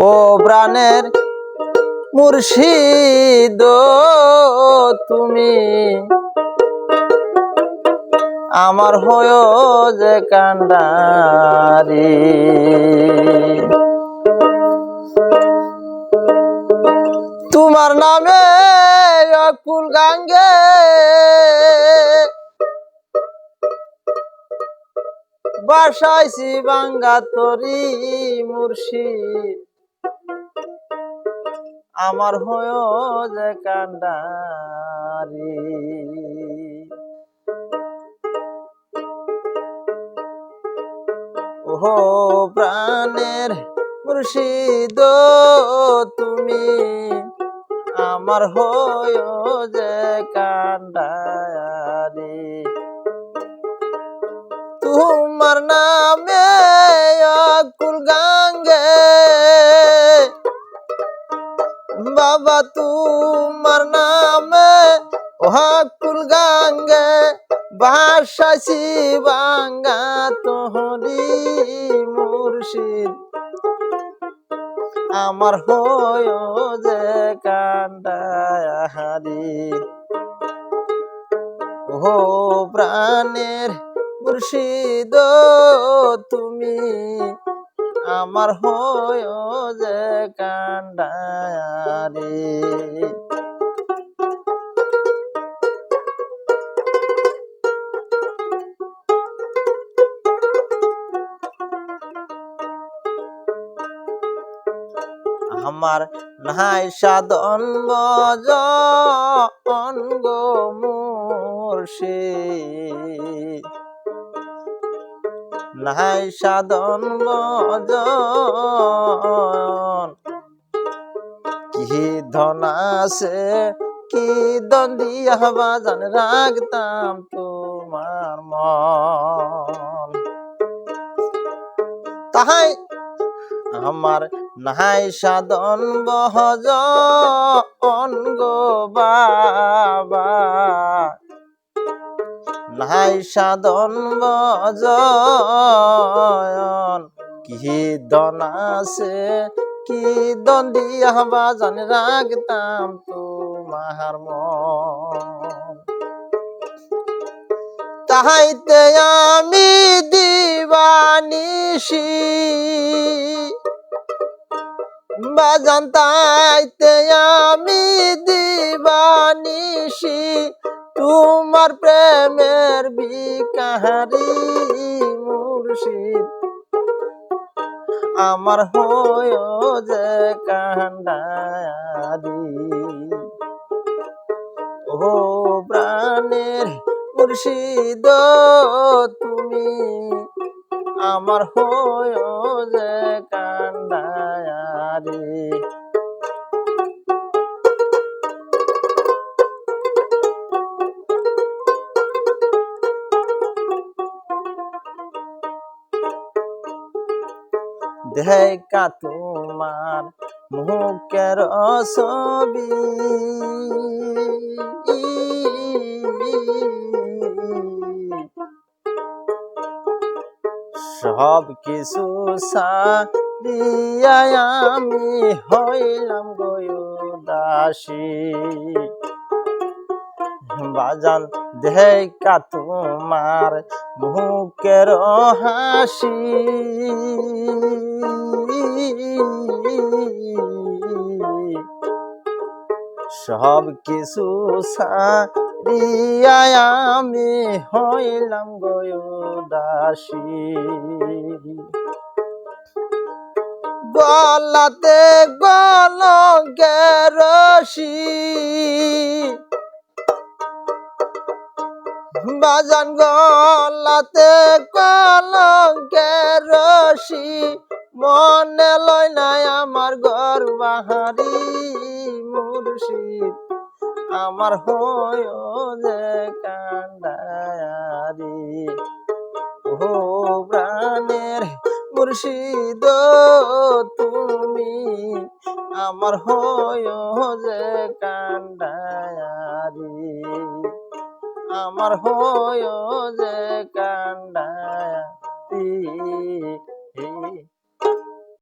ও প্রাণের মুর্শিদ তুমি আমার হয় যে কান্ডারি। তোমার নামে অকুল গাঙ্গে বাসাইছি বাঙ্গা তরি মুর্শিদ। আমার হয় যে কান্ডারি। ওহো, প্রাণের মুর্শিদ তুমি, আমার হয় যে কান্ডারি। তোমার নামে অকুল গাঙ্গে ভাষাছি বাঙ্গা তোহরি মুর্শিদ। আমার হয় যে কান্ডাহারি ও প্রাণের মুর্শিদ, তুমি আমার হয় যে কান্ডারি। আমার নাই সাধন বজন গো মুর্শিদ। নাই সাধন বজন কি ধন আছে, কি দন দিয়া বাজান রাখতাম তোমার মন। তাহাই আমার নাই সাধন বহজন গো বাবা। নাই সাধন বজন। কি দন আছে, কি দন দিয়া বাজান রাখতাম তোমার মন। তাহাইতে আমি দিবানিসি বাজান তাইতে আমি দিবানিসি তোমার প্রেমের বিকাহারি মুর্শিদ। আমার হয় যে কান্ডারি ও প্রাণের মুর্শিদ তুমি। আমার হয় যে কান্ডারি দেখা তোমার মুখের ছবি। সব কিছু সারিয়া আমি হইলাম গয়ুদাসী বাজান দেখা তোমার মুখের হাসি। সব কিছু সারিয়া আমি হইলাম গয়ুদাসী গলাতে গলঙ্কের রশি। বাজান গলাতে কলঙ্কের রশি। মনে লয় নাই আমার ঘর বাহারি মুর্শিদ। আমার হয় যে কান্ডারি ও প্রাণের মুর্শিদ তুমি। আমার হয় যে কান্ডারি আমার হয় যে কান্ডারি